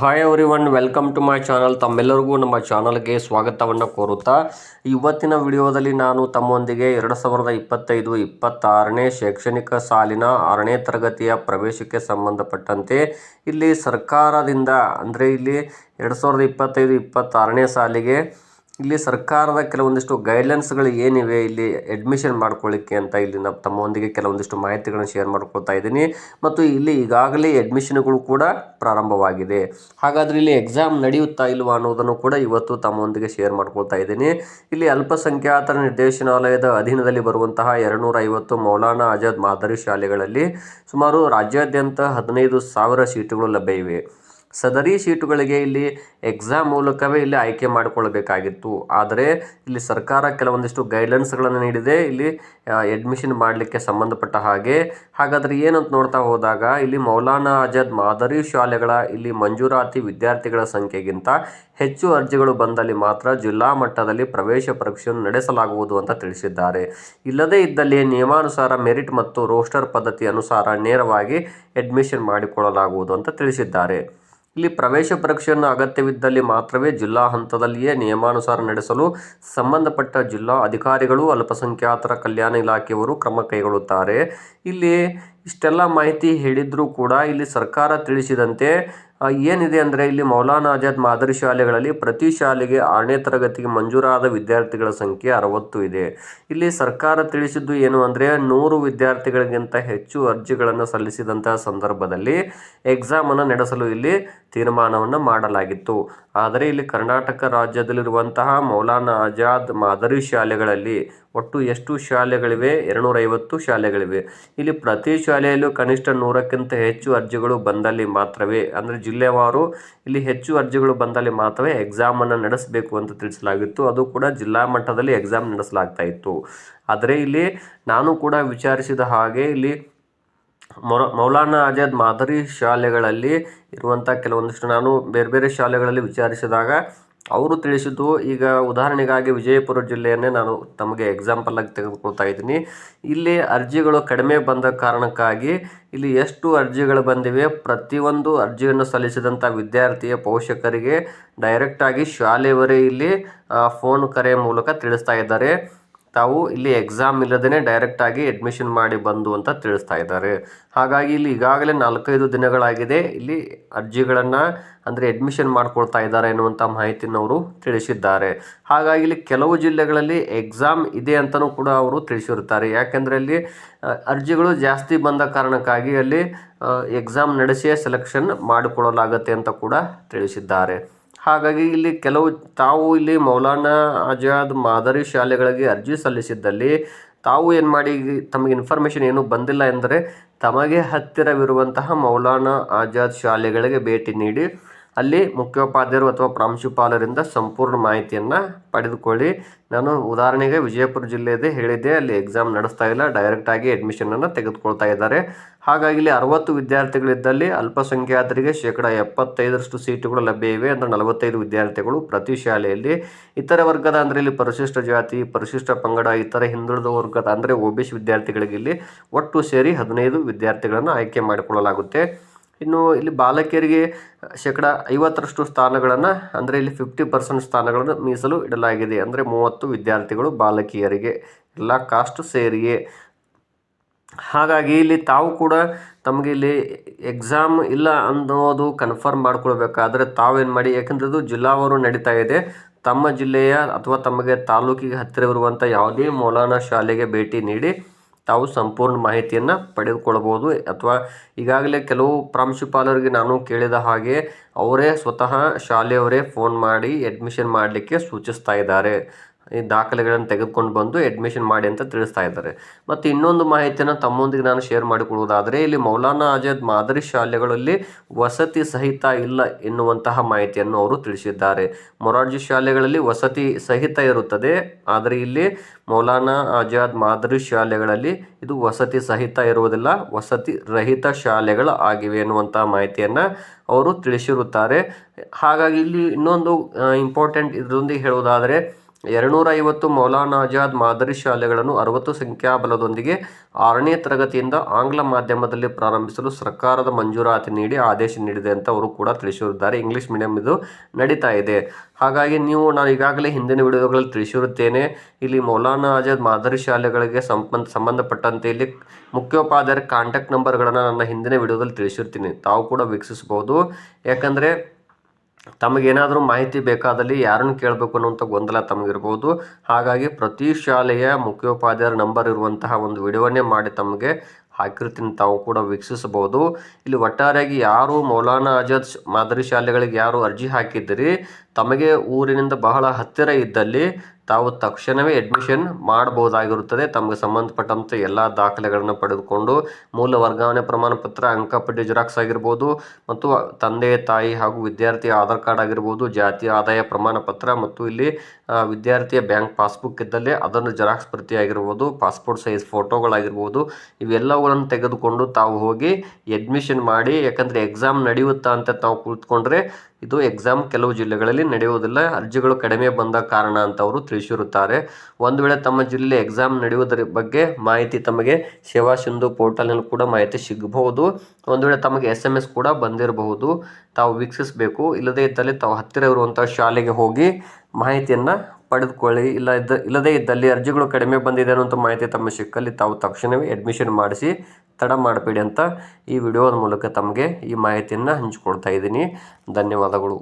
Hi everyone welcome to my channel ತಮ್ಮೆಲ್ಲರಿಗೂ ನಮ್ಮ ಚಾನಲ್ಗೆ ಸ್ವಾಗತವನ್ನು ಕೋರುತ್ತಾ, ಇವತ್ತಿನ ವಿಡಿಯೋದಲ್ಲಿ ನಾನು ತಮ್ಮೊಂದಿಗೆ ಎರಡು ಸಾವಿರದ ಇಪ್ಪತ್ತೈದು ಇಪ್ಪತ್ತಾರನೇ ಶೈಕ್ಷಣಿಕ ಸಾಲಿನ ಆರನೇ ತರಗತಿಯ ಪ್ರವೇಶಕ್ಕೆ ಸಂಬಂಧಪಟ್ಟಂತೆ ಇಲ್ಲಿ ಸರ್ಕಾರದಿಂದ, ಅಂದರೆ ಇಲ್ಲಿ ಎರಡು ಸಾವಿರದ ಇಪ್ಪತ್ತೈದು ಇಪ್ಪತ್ತಾರನೇ ಸಾಲಿಗೆ ಇಲ್ಲಿ ಸರ್ಕಾರದ ಕೆಲವೊಂದಿಷ್ಟು ಗೈಡ್ಲೈನ್ಸ್ಗಳು ಏನಿವೆ, ಇಲ್ಲಿ ಅಡ್ಮಿಷನ್ ಮಾಡ್ಕೊಳ್ಳಿಕ್ಕೆ ಅಂತ ಇಲ್ಲಿ ನಾವು ತಮ್ಮೊಂದಿಗೆ ಕೆಲವೊಂದಿಷ್ಟು ಮಾಹಿತಿಗಳನ್ನು ಶೇರ್ ಮಾಡ್ಕೊಳ್ತಾ ಇದ್ದೀನಿ. ಮತ್ತು ಇಲ್ಲಿ ಈಗಾಗಲೇ ಅಡ್ಮಿಷನ್ಗಳು ಕೂಡ ಪ್ರಾರಂಭವಾಗಿದೆ. ಹಾಗಾದರೆ ಇಲ್ಲಿ ಎಕ್ಸಾಮ್ ನಡೆಯುತ್ತಾ ಇಲ್ವಾ ಅನ್ನೋದನ್ನು ಕೂಡ ಇವತ್ತು ತಮ್ಮೊಂದಿಗೆ ಶೇರ್ ಮಾಡ್ಕೊಳ್ತಾ ಇದ್ದೀನಿ. ಇಲ್ಲಿ ಅಲ್ಪಸಂಖ್ಯಾತರ ನಿರ್ದೇಶನಾಲಯದ ಅಧೀನದಲ್ಲಿ ಬರುವಂತಹ ಎರಡುನೂರ ಐವತ್ತು ಮೌಲಾನಾ ಆಜಾದ್ ಮಾದರಿ ಶಾಲೆಗಳಲ್ಲಿ ಸುಮಾರು ರಾಜ್ಯಾದ್ಯಂತ ಹದಿನೈದು ಸಾವಿರ ಸೀಟುಗಳು ಲಭ್ಯ ಇವೆ. ಸದರಿ ಸೀಟುಗಳಿಗೆ ಇಲ್ಲಿ ಎಕ್ಸಾಮ್ ಮೂಲಕವೇ ಇಲ್ಲಿ ಆಯ್ಕೆ ಮಾಡಿಕೊಳ್ಳಬೇಕಾಗಿತ್ತು. ಆದರೆ ಇಲ್ಲಿ ಸರ್ಕಾರ ಕೆಲವೊಂದಿಷ್ಟು ಗೈಡ್ಲೈನ್ಸ್ಗಳನ್ನು ನೀಡಿದೆ. ಇಲ್ಲಿ ಅಡ್ಮಿಷನ್ ಮಾಡಲಿಕ್ಕೆ ಸಂಬಂಧಪಟ್ಟ ಹಾಗೆ. ಹಾಗಾದರೆ ಏನಂತ ನೋಡ್ತಾ ಹೋದಾಗ ಇಲ್ಲಿ ಮೌಲಾನಾ ಆಜಾದ್ ಮಾದರಿ ಶಾಲೆಗಳ, ಇಲ್ಲಿ ಮಂಜೂರಾತಿ ವಿದ್ಯಾರ್ಥಿಗಳ ಸಂಖ್ಯೆಗಿಂತ ಹೆಚ್ಚು ಅರ್ಜಿಗಳು ಬಂದಲ್ಲಿ ಮಾತ್ರ ಜಿಲ್ಲಾ ಮಟ್ಟದಲ್ಲಿ ಪ್ರವೇಶ ಪರೀಕ್ಷೆಯನ್ನು ನಡೆಸಲಾಗುವುದು ಅಂತ ತಿಳಿಸಿದ್ದಾರೆ. ಇಲ್ಲದೇ ಇದ್ದಲ್ಲಿ ನಿಯಮಾನುಸಾರ ಮೆರಿಟ್ ಮತ್ತು ರೋಸ್ಟರ್ ಪದ್ಧತಿ ಅನುಸಾರ ನೇರವಾಗಿ ಅಡ್ಮಿಷನ್ ಮಾಡಿಕೊಳ್ಳಲಾಗುವುದು ಅಂತ ತಿಳಿಸಿದ್ದಾರೆ. ಇಲ್ಲಿ ಪ್ರವೇಶ ಪರೀಕ್ಷೆಯನ್ನು ಅಗತ್ಯವಿದ್ದಲ್ಲಿ ಮಾತ್ರವೇ ಜಿಲ್ಲಾ ಹಂತದಲ್ಲಿಯೇ ನಿಯಮಾನುಸಾರ ನಡೆಸಲು ಸಂಬಂಧಪಟ್ಟ ಜಿಲ್ಲಾ ಅಧಿಕಾರಿಗಳು ಅಲ್ಪಸಂಖ್ಯಾತರ ಕಲ್ಯಾಣ ಇಲಾಖೆಯವರು ಕ್ರಮ ಕೈಗೊಳ್ಳುತ್ತಾರೆ. ಇಲ್ಲಿ ಇಷ್ಟೆಲ್ಲ ಮಾಹಿತಿ ಹೇಳಿದರೂ ಕೂಡ ಇಲ್ಲಿ ಸರ್ಕಾರ ತಿಳಿಸಿದಂತೆ ಏನಿದೆ ಅಂದರೆ ಇಲ್ಲಿ ಮೌಲಾನಾ ಆಜಾದ್ ಮಾದರಿ ಶಾಲೆಗಳಲ್ಲಿ ಪ್ರತಿ ಶಾಲೆಗೆ ಆರನೇ ತರಗತಿಗೆ ಮಂಜೂರಾದ ವಿದ್ಯಾರ್ಥಿಗಳ ಸಂಖ್ಯೆ ಅರವತ್ತು ಇದೆ. ಇಲ್ಲಿ ಸರ್ಕಾರ ತಿಳಿಸಿದ್ದು ಏನು ಅಂದರೆ ನೂರು ವಿದ್ಯಾರ್ಥಿಗಳಿಗಿಂತ ಹೆಚ್ಚು ಅರ್ಜಿಗಳನ್ನು ಸಲ್ಲಿಸಿದಂತಹ ಸಂದರ್ಭದಲ್ಲಿ ಎಕ್ಸಾಮನ್ನು ನಡೆಸಲು ಇಲ್ಲಿ ತೀರ್ಮಾನವನ್ನು ಮಾಡಲಾಗಿತ್ತು. ಆದರೆ ಇಲ್ಲಿ ಕರ್ನಾಟಕ ರಾಜ್ಯದಲ್ಲಿರುವಂತಹ ಮೌಲಾನಾ ಆಜಾದ್ ಮಾದರಿ ಶಾಲೆಗಳಲ್ಲಿ ಒಟ್ಟು ಎಷ್ಟು ಶಾಲೆಗಳಿವೆ? ಎರಡುನೂರೈವತ್ತು ಶಾಲೆಗಳಿವೆ. ಇಲ್ಲಿ ಪ್ರತಿ ಶಾಲೆಯಲ್ಲೂ ಕನಿಷ್ಠ ನೂರಕ್ಕಿಂತ ಹೆಚ್ಚು ಅರ್ಜಿಗಳು ಬಂದಲ್ಲಿ ಮಾತ್ರವೇ. ಅಂದರೆ ಜಿಲ್ಲೆವಾರು ಇಲ್ಲಿ ಹೆಚ್ಚು ಅರ್ಜಿಗಳು ಬಂದಲ್ಲಿ ಮಾತ್ರವೇ ಎಕ್ಸಾಮನ್ನು ನಡೆಸಬೇಕು ಅಂತ ತಿಳಿಸಲಾಗಿತ್ತು. ಅದು ಕೂಡ ಜಿಲ್ಲಾ ಮಟ್ಟದಲ್ಲಿ ಎಕ್ಸಾಮ್ ನಡೆಸಲಾಗ್ತಾ ಇತ್ತು. ಆದರೆ ಇಲ್ಲಿ ನಾನು ಕೂಡ ವಿಚಾರಿಸಿದ ಹಾಗೆ ಇಲ್ಲಿ ಮೊರ, ಮೌಲಾನಾ ಆಜಾದ್ ಮಾದರಿ ಶಾಲೆಗಳಲ್ಲಿ ಇರುವಂಥ ಕೆಲವೊಂದಿಷ್ಟು ನಾನು ಬೇರೆ ಬೇರೆ ಶಾಲೆಗಳಲ್ಲಿ ವಿಚಾರಿಸಿದಾಗ ಅವರು ತಿಳಿಸಿದ್ದು, ಈಗ ಉದಾಹರಣೆಗಾಗಿ ವಿಜಯಪುರ ಜಿಲ್ಲೆಯನ್ನೇ ನಾನು ತಮಗೆ ಎಕ್ಸಾಂಪಲ್ ಆಗಿ ತೆಗೆದುಕೊಳ್ತಾ ಇದ್ದೀನಿ. ಇಲ್ಲಿ ಅರ್ಜಿಗಳು ಕಡಿಮೆ ಬಂದ ಕಾರಣಕ್ಕಾಗಿ ಇಲ್ಲಿ ಎಷ್ಟು ಅರ್ಜಿಗಳು ಬಂದಿವೆ, ಪ್ರತಿಯೊಂದು ಅರ್ಜಿಯನ್ನು ಸಲ್ಲಿಸಿದಂಥ ವಿದ್ಯಾರ್ಥಿಯ ಪೋಷಕರಿಗೆ ಡೈರೆಕ್ಟಾಗಿ ಶಾಲೆಯವರೇ ಇಲ್ಲಿ ಫೋನ್ ಕರೆ ಮೂಲಕ ತಿಳಿಸ್ತಾ ಇದ್ದಾರೆ. ತಾವು ಇಲ್ಲಿ ಎಕ್ಸಾಮ್ ಇಲ್ಲದೇ ಡೈರೆಕ್ಟಾಗಿ ಅಡ್ಮಿಷನ್ ಮಾಡಿ ಬಂದು ಅಂತ ತಿಳಿಸ್ತಾ ಇದ್ದಾರೆ. ಹಾಗಾಗಿ ಇಲ್ಲಿ ಈಗಾಗಲೇ ನಾಲ್ಕೈದು ದಿನಗಳಾಗಿದೆ ಇಲ್ಲಿ ಅರ್ಜಿಗಳನ್ನು ಅಂದರೆ ಅಡ್ಮಿಷನ್ ಮಾಡ್ಕೊಳ್ತಾ ಇದ್ದಾರೆ ಎನ್ನುವಂಥ ಮಾಹಿತಿಯನ್ನು ಅವರು ತಿಳಿಸಿದ್ದಾರೆ. ಹಾಗಾಗಿ ಇಲ್ಲಿ ಕೆಲವು ಜಿಲ್ಲೆಗಳಲ್ಲಿ ಎಕ್ಸಾಮ್ ಇದೆ ಅಂತಲೂ ಕೂಡ ಅವರು ತಿಳಿಸಿರುತ್ತಾರೆ. ಯಾಕೆಂದರೆ ಅಲ್ಲಿ ಅರ್ಜಿಗಳು ಜಾಸ್ತಿ ಬಂದ ಕಾರಣಕ್ಕಾಗಿ ಅಲ್ಲಿ ಎಕ್ಸಾಮ್ ನಡೆಸಿಯೇ ಸೆಲೆಕ್ಷನ್ ಮಾಡಿಕೊಳ್ಳಲಾಗುತ್ತೆ ಅಂತ ಕೂಡ ತಿಳಿಸಿದ್ದಾರೆ. ಹಾಗಾಗಿ ಇಲ್ಲಿ ಕೆಲವು ತಾವು ಇಲ್ಲಿ ಮೌಲಾನಾ ಆಜಾದ್ ಮಾದರಿ ಶಾಲೆಗಳಿಗೆ ಅರ್ಜಿ ಸಲ್ಲಿಸಿದ್ದಲ್ಲಿ ತಾವು ಏನು ಮಾಡಿ ತಮಗೆ ಇನ್ಫಾರ್ಮೇಷನ್ ಏನೂ ಬಂದಿಲ್ಲ ಎಂದರೆ ತಮಗೆ ಹತ್ತಿರವಿರುವಂತಹ ಮೌಲಾನಾ ಆಜಾದ್ ಶಾಲೆಗಳಿಗೆ ಭೇಟಿ ನೀಡಿ ಅಲ್ಲಿ ಮುಖ್ಯೋಪಾಧ್ಯಾಯರು ಅಥವಾ ಪ್ರಾಂಶುಪಾಲರಿಂದ ಸಂಪೂರ್ಣ ಮಾಹಿತಿಯನ್ನು ಪಡೆದುಕೊಳ್ಳಿ. ನಾನು ಉದಾಹರಣೆಗೆ ವಿಜಯಪುರ ಜಿಲ್ಲೆಯದೇ ಹೇಳಿದ್ದೆ, ಅಲ್ಲಿ ಎಕ್ಸಾಮ್ ನಡೆಸ್ತಾ ಇಲ್ಲ ಡೈರೆಕ್ಟಾಗಿ ಅಡ್ಮಿಷನನ್ನು ತೆಗೆದುಕೊಳ್ತಾ ಇದ್ದಾರೆ. ಹಾಗಾಗಿ ಇಲ್ಲಿ ಅರವತ್ತು ವಿದ್ಯಾರ್ಥಿಗಳಿದ್ದಲ್ಲಿ ಅಲ್ಪಸಂಖ್ಯಾತರಿಗೆ ಶೇಕಡ ಎಪ್ಪತ್ತೈದರಷ್ಟು ಸೀಟುಗಳು ಲಭ್ಯ ಇವೆ ಅಂದರೆ ನಲವತ್ತೈದು ವಿದ್ಯಾರ್ಥಿಗಳು ಪ್ರತಿ ಶಾಲೆಯಲ್ಲಿ. ಇತರ ವರ್ಗದ ಅಂದರೆ ಇಲ್ಲಿ ಪರಿಶಿಷ್ಟ ಜಾತಿ, ಪರಿಶಿಷ್ಟ ಪಂಗಡ, ಇತರ ಹಿಂದುಳಿದ ವರ್ಗದ ಅಂದರೆ ಒ ಬಿ ಸಿ ವಿದ್ಯಾರ್ಥಿಗಳಿಗೆ ಇಲ್ಲಿ ಒಟ್ಟು ಸೇರಿ ಹದಿನೈದು ವಿದ್ಯಾರ್ಥಿಗಳನ್ನು ಆಯ್ಕೆ ಮಾಡಿಕೊಳ್ಳಲಾಗುತ್ತೆ. ಇನ್ನು ಇಲ್ಲಿ ಬಾಲಕಿಯರಿಗೆ ಶೇಕಡ ಐವತ್ತರಷ್ಟು ಸ್ಥಾನಗಳನ್ನು, ಅಂದರೆ ಇಲ್ಲಿ ಫಿಫ್ಟಿ ಪರ್ಸೆಂಟ್ ಸ್ಥಾನಗಳನ್ನು ಮೀಸಲು ಇಡಲಾಗಿದೆ. ಅಂದರೆ ಮೂವತ್ತು ವಿದ್ಯಾರ್ಥಿಗಳು ಬಾಲಕಿಯರಿಗೆ ಎಲ್ಲ ಕಾಸ್ಟ್ ಸೇರಿಯೇ. ಹಾಗಾಗಿ ಇಲ್ಲಿ ತಾವು ಕೂಡ ತಮಗೆ ಇಲ್ಲಿ ಎಕ್ಸಾಮ್ ಇಲ್ಲ ಅನ್ನೋದು ಕನ್ಫರ್ಮ್ ಮಾಡ್ಕೊಳ್ಬೇಕಾದ್ರೆ ತಾವೇನು ಮಾಡಿ? ಯಾಕಂದರೆ ಇದು ಜಿಲ್ಲಾವಾರು ನಡೀತಾ ಇದೆ. ತಮ್ಮ ಜಿಲ್ಲೆಯ ಅಥವಾ ತಮಗೆ ತಾಲೂಕಿಗೆ ಹತ್ತಿರವಿರುವಂಥ ಯಾವುದೇ ಮೌಲಾನಾ ಶಾಲೆಗೆ ಭೇಟಿ ನೀಡಿ ತಾವು ಸಂಪೂರ್ಣ ಮಾಹಿತಿಯನ್ನು ಪಡೆದುಕೊಳ್ಳಬಹುದು ಅಥವಾ ಈಗಾಗಲೇ ಕೆಲವು ಪ್ರಾಂಶುಪಾಲರಿಗೆ ನಾನು ಕೇಳಿದ ಹಾಗೆ ಅವರೇ ಸ್ವತಃ ಶಾಲೆಯವರೇ ಫೋನ್ ಮಾಡಿ ಅಡ್ಮಿಷನ್ ಮಾಡಲಿಕ್ಕೆ ಸೂಚಿಸ್ತಾ ಇದ್ದಾರೆ. ಈ ದಾಖಲೆಗಳನ್ನು ತೆಗೆದುಕೊಂಡು ಬಂದು ಅಡ್ಮಿಷನ್ ಮಾಡಿ ಅಂತ ತಿಳಿಸ್ತಾ ಇದ್ದಾರೆ. ಮತ್ತು ಇನ್ನೊಂದು ಮಾಹಿತಿಯನ್ನು ತಮ್ಮೊಂದಿಗೆ ನಾನು ಶೇರ್ ಮಾಡಿಕೊಳ್ಳುವುದಾದರೆ, ಇಲ್ಲಿ ಮೌಲಾನಾ ಆಜಾದ್ ಮಾದರಿ ಶಾಲೆಗಳಲ್ಲಿ ವಸತಿ ಸಹಿತ ಇಲ್ಲ ಎನ್ನುವಂತಹ ಮಾಹಿತಿಯನ್ನು ಅವರು ತಿಳಿಸಿದ್ದಾರೆ. ಮೊರಾರ್ಜಿ ಶಾಲೆಗಳಲ್ಲಿ ವಸತಿ ಸಹಿತ ಇರುತ್ತದೆ, ಆದರೆ ಇಲ್ಲಿ ಮೌಲಾನಾ ಆಜಾದ್ ಮಾದರಿ ಶಾಲೆಗಳಲ್ಲಿ ಇದು ವಸತಿ ಸಹಿತ ಇರುವುದಿಲ್ಲ, ವಸತಿ ರಹಿತ ಶಾಲೆಗಳು ಆಗಿವೆ ಎನ್ನುವಂತಹ ಮಾಹಿತಿಯನ್ನು ಅವರು ತಿಳಿಸಿರುತ್ತಾರೆ. ಹಾಗಾಗಿ ಇಲ್ಲಿ ಇನ್ನೊಂದು ಇಂಪಾರ್ಟೆಂಟ್ ಇದರೊಂದಿಗೆ ಹೇಳುವುದಾದರೆ ಎರಡುನೂರ ಐವತ್ತು ಮೌಲಾನಾ ಆಜಾದ್ ಮಾದರಿ ಶಾಲೆಗಳನ್ನು ಅರವತ್ತು ಸಂಖ್ಯಾಬಲದೊಂದಿಗೆ ಆರನೇ ತರಗತಿಯಿಂದ ಆಂಗ್ಲ ಮಾಧ್ಯಮದಲ್ಲಿ ಪ್ರಾರಂಭಿಸಲು ಸರ್ಕಾರದ ಮಂಜೂರಾತಿ ನೀಡಿ ಆದೇಶ ನೀಡಿದೆ ಅಂತ ಅವರು ಕೂಡ ತಿಳಿಸಿರುತ್ತಾರೆ. ಇಂಗ್ಲಿಷ್ ಮೀಡಿಯಂ ಇದು ನಡೀತಾ ಇದೆ. ಹಾಗಾಗಿ ನೀವು, ನಾನು ಈಗಾಗಲೇ ಹಿಂದಿನ ವಿಡಿಯೋಗಳಲ್ಲಿ ತಿಳಿಸಿರುತ್ತೇನೆ, ಇಲ್ಲಿ ಮೌಲಾನಾ ಆಜಾದ್ ಮಾದರಿ ಶಾಲೆಗಳಿಗೆ ಸಂಬಂಧ, ಸಂಬಂಧಪಟ್ಟಂತೆ ಇಲ್ಲಿ ಮುಖ್ಯೋಪಾಧ್ಯಾಯರ ಕಾಂಟ್ಯಾಕ್ಟ್ ನಂಬರ್ಗಳನ್ನು ನನ್ನ ಹಿಂದಿನ ವಿಡಿಯೋದಲ್ಲಿ ತಿಳಿಸಿರ್ತೀನಿ ತಾವು ಕೂಡ ವೀಕ್ಷಿಸಬಹುದು. ಯಾಕಂದರೆ ತಮಗೇನಾದರೂ ಮಾಹಿತಿ ಬೇಕಾದಲ್ಲಿ ಯಾರನ್ನು ಕೇಳಬೇಕು ಅನ್ನುವಂಥ ಗೊಂದಲ ತಮಗಿರ್ಬೋದು. ಹಾಗಾಗಿ ಪ್ರತಿ ಶಾಲೆಯ ಮುಖ್ಯೋಪಾಧ್ಯಾಯರ ನಂಬರ್ ಇರುವಂತಹ ಒಂದು ವಿಡಿಯೋನೇ ಮಾಡಿ ತಮಗೆ ಹಾಕಿರ್ತೀನಿ ತಾವು ಕೂಡ ವೀಕ್ಷಿಸಬಹುದು. ಇಲ್ಲಿ ಒಟ್ಟಾರೆಯಾಗಿ ಯಾರು ಮೌಲಾನಾ ಆಜಾದ್ ಮಾದರಿ ಶಾಲೆಗಳಿಗೆ ಯಾರು ಅರ್ಜಿ ಹಾಕಿದ್ದೀರಿ ತಮಗೆ ಊರಿನಿಂದ ಬಹಳ ಹತ್ತಿರ ಇದ್ದಲ್ಲಿ ತಾವು ತಕ್ಷಣವೇ ಅಡ್ಮಿಷನ್ ಮಾಡಬಹುದಾಗಿರುತ್ತದೆ ತಮಗೆ ಸಂಬಂಧಪಟ್ಟಂತೆ ಎಲ್ಲ ದಾಖಲೆಗಳನ್ನು ಪಡೆದುಕೊಂಡು ಮೂಲ ವರ್ಗಾವಣೆ ಪ್ರಮಾಣ ಪತ್ರ ಅಂಕಪಟ್ಟಿ ಜೆರಾಕ್ಸ್ ಆಗಿರ್ಬೋದು ಮತ್ತು ತಂದೆ, ತಾಯಿ ಹಾಗೂ ವಿದ್ಯಾರ್ಥಿಯ ಆಧಾರ್ ಕಾರ್ಡ್ ಆಗಿರ್ಬೋದು, ಜಾತಿ ಆದಾಯ ಪ್ರಮಾಣ ಪತ್ರ ಮತ್ತು ಇಲ್ಲಿ ವಿದ್ಯಾರ್ಥಿಯ ಬ್ಯಾಂಕ್ ಪಾಸ್ಬುಕ್ ಇದ್ದಲ್ಲಿ ಅದನ್ನು ಜೆರಾಕ್ಸ್ ಪ್ರತಿ ಆಗಿರ್ಬೋದು ಪಾಸ್ಪೋರ್ಟ್ ಸೈಜ್ ಫೋಟೋಗಳಾಗಿರ್ಬೋದು, ಇವೆಲ್ಲವುಗಳನ್ನು ತೆಗೆದುಕೊಂಡು ತಾವು ಹೋಗಿ ಅಡ್ಮಿಷನ್ ಮಾಡಿ, ಯಾಕಂದರೆ ಎಕ್ಸಾಮ್ ನಡೆಯುತ್ತಾ ಅಂತ ತಾವು ಕುಳಿತುಕೊಂಡ್ರೆ ಇದು ಎಕ್ಸಾಮ್ ಕೆಲವು ಜಿಲ್ಲೆಗಳಲ್ಲಿ ನಡೆಯುವುದಿಲ್ಲ. ಅರ್ಜಿಗಳು ಕಡಿಮೆ ಬಂದ ಕಾರಣ ಅಂತ ಅವರು ತಿಳಿಸಿರುತ್ತಾರೆ. ಒಂದು ವೇಳೆ ತಮ್ಮ ಜಿಲ್ಲೆ ಎಕ್ಸಾಮ್ ನಡೆಯುವುದರ ಬಗ್ಗೆ ಮಾಹಿತಿ ತಮಗೆ ಸೇವಾ ಸಿಂಧು ಪೋರ್ಟಲ್ನಲ್ಲಿ ಕೂಡ ಮಾಹಿತಿ ಸಿಗಬಹುದು. ಒಂದು ವೇಳೆ ತಮಗೆ ಎಸ್ ಎಂ ಎಸ್ ಕೂಡ ಬಂದಿರಬಹುದು. ತಾವು ವೀಕ್ಷಿಸಬೇಕು. ಇಲ್ಲದೇ ಇದ್ದಲ್ಲಿ ತಾವು ಹತ್ತಿರ ಇರುವಂಥ ಶಾಲೆಗೆ ಹೋಗಿ ಮಾಹಿತಿಯನ್ನು ಪಡೆದುಕೊಳ್ಳಿ. ಇಲ್ಲ ಇದ್ದ, ಇಲ್ಲದೇ ಇದ್ದಲ್ಲಿ ಅರ್ಜಿಗಳು ಕಡಿಮೆ ಬಂದಿದೆ ಅನ್ನುವಂಥ ಮಾಹಿತಿ ತಮ್ಮ ಸಿಕ್ಕಲ್ಲಿ ತಾವು ತಕ್ಷಣವೇ ಅಡ್ಮಿಷನ್ ಮಾಡಿಸಿ ತಡ ಮಾಡಬೇಡಿ ಅಂತ ಈ ವಿಡಿಯೋದ ಮೂಲಕ ತಮಗೆ ಈ ಮಾಹಿತಿಯನ್ನು ಹಂಚಿಕೊಡ್ತಾ ಇದ್ದೀನಿ. ಧನ್ಯವಾದಗಳು.